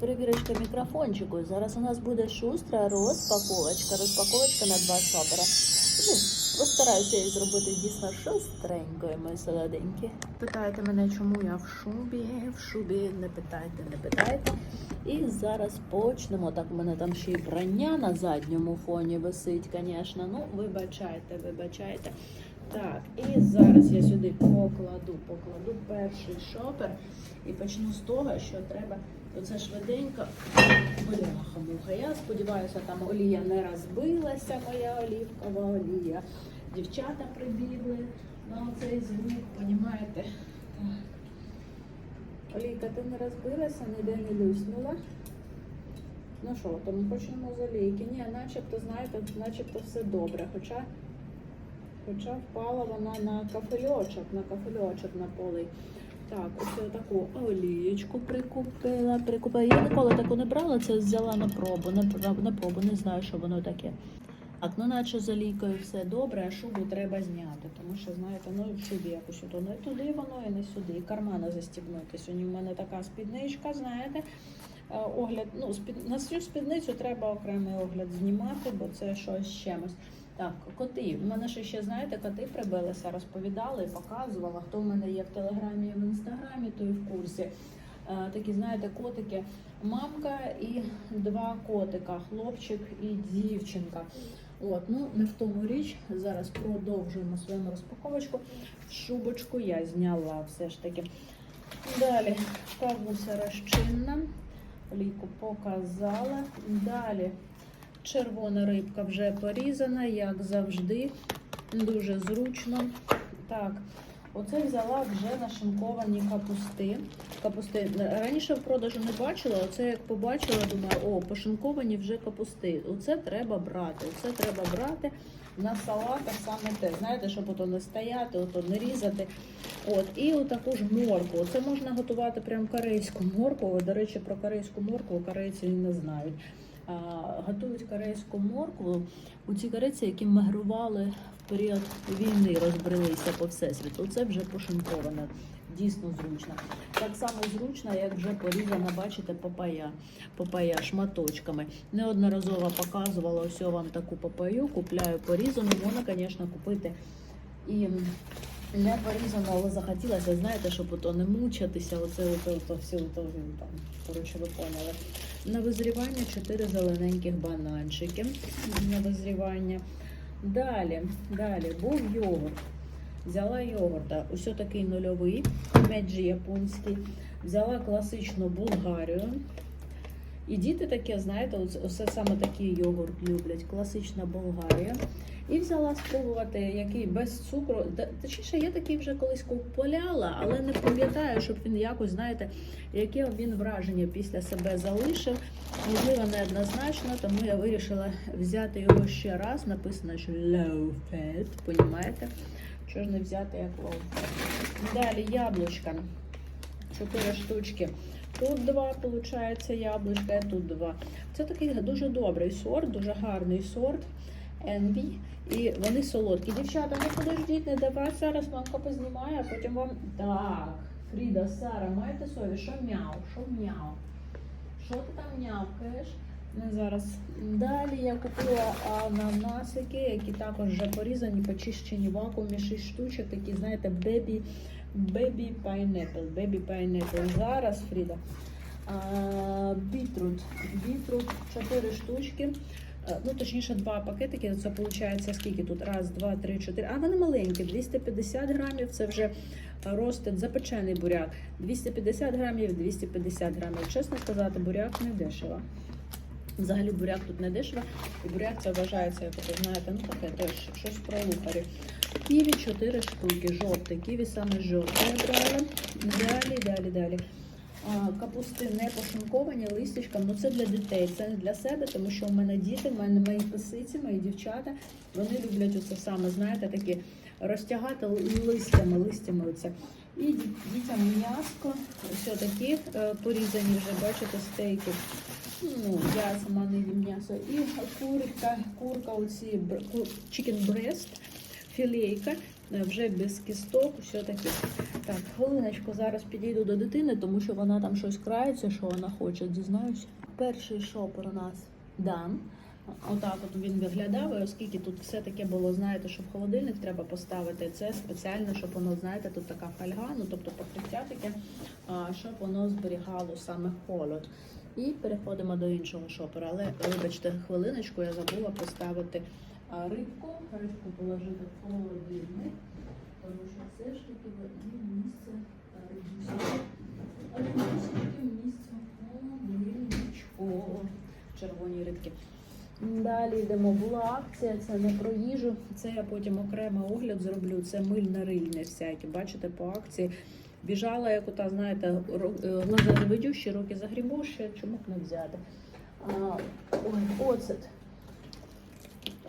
Перевірочка мікрофончику. Зараз у нас буде шустра розпаковочка. Розпаковочка на два шопера. Ну, постараюся її зробити дійсно шустренькою, мої солоденькі. Питаєте мене, чому я в шубі? В шубі не питайте, не питайте. І зараз почнемо. Так, у мене там ще й броня на задньому фоні висить, звісно. Ну, вибачайте, вибачайте. Так, і зараз я сюди покладу, покладу перший шопер і почну з того, що треба оце швиденько бляха-муха. Я сподіваюся, там олія не розбилася, моя олівкова олія. Дівчата прибігли на цей звук, понімаєте? Олійка, ти не розбилася, ніде не люснула. Ну що, то ми почнемо з олійки. Ні, начебто, знаєте, начебто все добре. Хоча Хоча впала вона на кафельочок, на кафельочок на полий. Так, ось таку олієчку прикупила. прикупила. Я ніколи таку не брала, це взяла на пробу. На, на пробу, не знаю, що воно таке. Так, ну наче з олійкою все добре, а шубу треба зняти, тому що, знаєте, ну в шубі якось ото не туди воно і не сюди. І кармана застібнути. Сьогодні в мене така спідничка, знаєте. Е, Огляд, ну, на цю спідницю треба окремий огляд знімати, бо це щось чимось. Так, коти. У мене ще ще, знаєте, коти прибилися, розповідали, показувала. Хто в мене є в телеграмі і в інстаграмі, той в курсі. Е, Такі, знаєте, котики, мамка і два котика, хлопчик і дівчинка. От, ну не в тому річ. Зараз продовжуємо свою розпаковочку. Шубочку я зняла все ж таки. Далі кавуся розчинна. Олійку показала. Далі червона рибка вже порізана, як завжди. Дуже зручно. Так, оце взяла вже нашинковані капусти. Капусти раніше в продажу не бачила. Оце як побачила, думаю, о, пошинковані вже капусти. Оце треба брати. Оце треба брати на салатах саме те. Знаєте, щоб ото не стояти, ото не різати. От, і отаку ж моркву. Це можна готувати прям корейську моркву. До речі, про корейську моркву корейці не знають. А, готують корейську моркву у ці корейці, які мигрували в період війни, розбрелися по всесвіту. Це вже пошинковане, дійсно зручно. Так само зручно, як вже порізана, бачите, папая, папая шматочками. Неодноразово показувала ось вам таку папаю, купляю порізану. Можна, звісно, купити і не порізано, але захотілося, знаєте, щоб ото не мучатися, оце ото, ото все ото, там, коротше, ви поняли. На визрівання 4 зелененьких бананчики. На визрівання. Далі, далі був йогурт. Взяла йогурта, ось такий нульовий, меджі японський. Взяла класичну Булгарію. І діти таке, знаєте, оце саме такий йогурт люблять, класична Болгарія. І взяла спробувати, який без цукру. Точніше, я такий вже колись купувала, але не пам'ятаю, щоб він якось, знаєте, яке він враження після себе залишив. Можливо, неоднозначно, тому я вирішила взяти його ще раз. Написано, що low fat, понімаєте? Чого ж не взяти як low? Далі яблучка. Чотири штучки. Тут два, виходить, яблучка, тут два. Це такий дуже добрий сорт, дуже гарний сорт. Envy. І вони солодкі. Дівчата, не подождіть, не давай зараз мамка познімає, а потім вам. Так, Фріда, Сара, маєте совість? Що мяу? Що мяу? Що ти там м'явкаєш? Не зараз. Далі я купила ананасики, які також вже порізані, почищені вакуумі, 6 штучок, такі, знаєте, бебі, бебі пайнепл. Бебі пайнепл. Зараз, Фріда. Бітрут. Бітрут 4 штучки. Е, Ну, точніше, два пакетики. Це виходить скільки тут? Раз, два, три, чотири. А вони маленькі, 250 грамів. Це вже ростет, запечений буряк. 250 грамів, 250 грамів. Чесно сказати, буряк не дешево. Взагалі буряк тут не дешево. І буряк це вважається, як ви знаєте, ну таке теж щось про лухарі. Ківі 4 штуки, жовте. Ківі саме жовте брала. Далі, далі, далі. Капусти не пошинковані листячком, ну це для дітей, це не для себе, тому що в мене діти, в мене мої писиці, мої дівчата, вони люблять оце саме, знаєте, такі розтягати листями, листями оце. І дітям м'яско, все такі е, порізані вже, бачите, стейки. Ну, я сама не їм м'ясо. І курка, курка, оці chicken breast, філейка. е, вже без кісток, все таке. Так, хвилиночку, зараз підійду до дитини, тому що вона там щось крається, що вона хоче, дізнаюся. Перший шопер у нас дан. Отак от він виглядав, і оскільки тут все таке було, знаєте, що в холодильник треба поставити. Це спеціально, щоб воно, знаєте, тут така фольга, ну тобто покриття таке, щоб воно зберігало саме холод. І переходимо до іншого шопера. Але вибачте, хвилиночку, я забула поставити рибку, рибку положити в холодильник, тому що все ж таки є місце рибусі. Рибусі місце холодильничко. Червоні рибки. Далі йдемо. Була акція, це не про їжу. Це я потім окремо огляд зроблю. Це мильно-рильне всякі. Бачите, по акції. Біжала, як ота, знаєте, е, глаза заведющі, руки загрібущі, чому б не взяти. А, ой, оцет.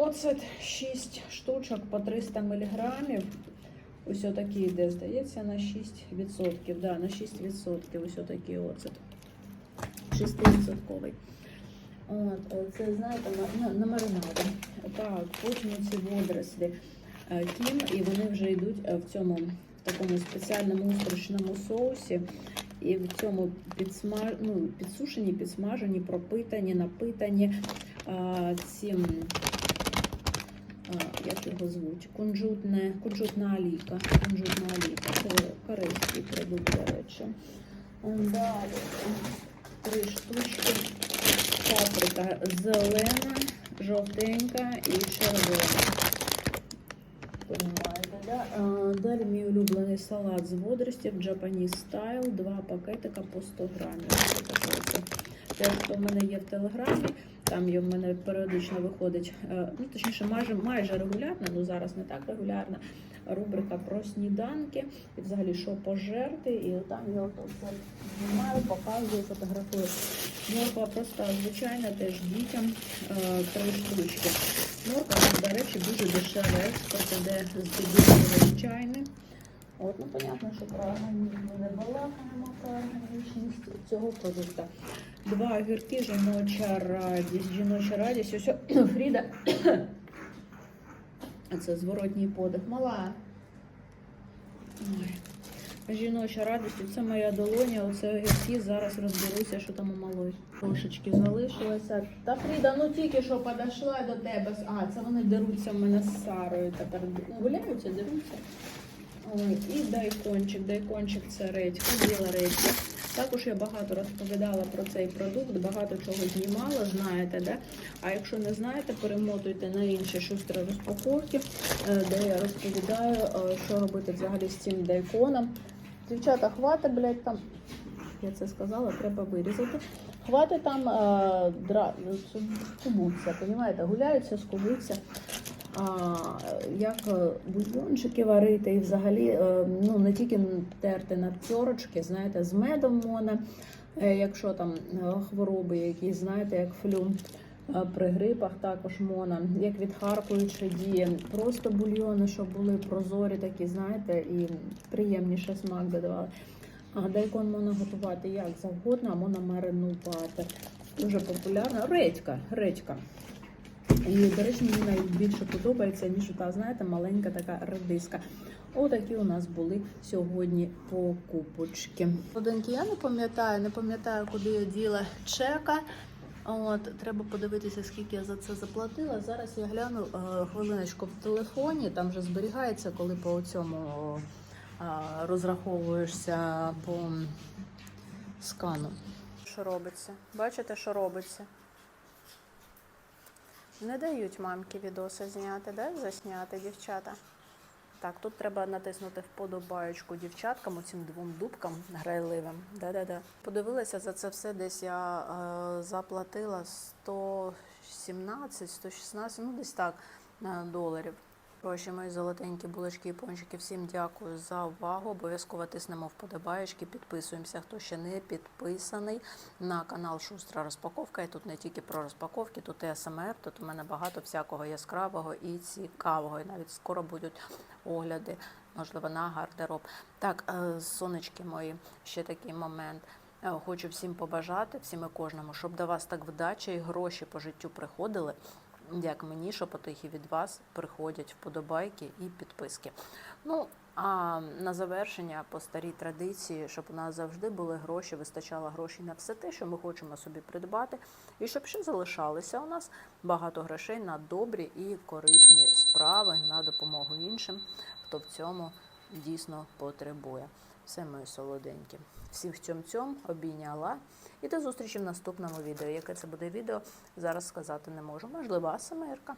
Оцет 6 штучок по 300 мг. Ось отакий йде, здається, на 6%. Да, на 6%. Ось отакий оцет. 6%. От, е, це знаєте, на, на, на маринаді. Так, потім ці водорослі е, кім, і вони вже йдуть е, в цьому в такому спеціальному устричному соусі. І в цьому підсма... ну, підсушені, підсмажені, пропитані, напитані а, а, як його звуть, кунжутне, кунжутна олійка. Кунжутна олійка. Це корейський продукт, до речі. Далі три штучки. Паприка зелена, жовтенька і червона. Далі мій улюблений салат з водоростів Japanese Style, два пакетика по 100 грамів. Те, що в мене є в телеграмі, там є в мене періодично виходить, е, ну точніше, майже майже регулярно, ну зараз не так регулярно. Рубрика про сніданки і взагалі що пожерти, і там я знімаю, показую, фотографую. Морква просто звичайна, теж дітям е, три штучки. Морква, до речі, дуже дешевий експорт іде звичайний. От, ну, понятно, що про організм не балакаємо про органічність цього продукту. Два огірки, жіноча радість, жіноча радість. Ось Фріда. Це зворотній подих. Мала. Ой. Жіноча радість, це моя долоня, оце огірки, зараз розберуся, що там у малої. Трошечки залишилося. Та Фріда, ну тільки що подійшла до тебе. А, це вони деруться в мене з Сарою тепер. Гуляються, деруться. І дайкончик. Дайкончик це редька, біла редька. Також я багато розповідала про цей продукт, багато чого знімала, знаєте, да? А якщо не знаєте, перемотуйте на інші шустрі розпаковки, е, де я розповідаю, е, що робити взагалі з цим дайконом. Дівчата, хватить, блядь, там. Я це сказала, треба вирізати. Хватить там е, дра... скубуться, розумієте, гуляються, скубуться. Як е, бульйончики варити і взагалі е, ну, не тільки терти на терочки, знаєте, з медом можна, е, якщо там хвороби якісь, знаєте, як флю. При грипах також мона, як відхаркуючи діє. Просто бульйони, щоб були прозорі, такі, знаєте, і приємніше смак додавали. А дайкон можна готувати як завгодно, а можна маринувати. Дуже популярна. Редька, редька. І, до речі, мені навіть більше подобається, ніж та, знаєте, маленька така редиска. Отакі у нас були сьогодні покупочки. Одинки, я не пам'ятаю, не пам'ятаю, куди я діла чека. От, треба подивитися, скільки я за це заплатила. Зараз я гляну е, хвилиночку в телефоні, там вже зберігається, коли по цьому е, розраховуєшся по скану. Що робиться? Бачите, що робиться? Не дають мамки відоси зняти, де засняти дівчата. Так, тут треба натиснути вподобаючку дівчаткам, оцим двом дубкам грайливим. Да-да-да. Подивилася за це все, десь я е, заплатила 117, 116, ну десь так е, доларів. Гроші мої золотенькі булочки і пончики. Всім дякую за увагу. Обов'язково тиснемо вподобаєчки, підписуємося, хто ще не підписаний на канал Шустра Розпаковка. І тут не тільки про розпаковки, тут і СМР, тут у мене багато всякого яскравого і цікавого. І навіть скоро будуть огляди, можливо, на гардероб. Так, е, сонечки мої, ще такий момент. Е, Хочу всім побажати, всім і кожному, щоб до вас так вдача і гроші по життю приходили. Як мені, шепотихи від вас приходять вподобайки і підписки. Ну, а на завершення по старій традиції, щоб у нас завжди були гроші, вистачало грошей на все те, що ми хочемо собі придбати, і щоб ще залишалося у нас багато грошей на добрі і корисні справи, на допомогу іншим, хто в цьому дійсно потребує. Все мої солоденькі. Всім в цьому цьому обійняла. І до зустрічі в наступному відео. Яке це буде відео, зараз сказати не можу. Можливо, АСМРка.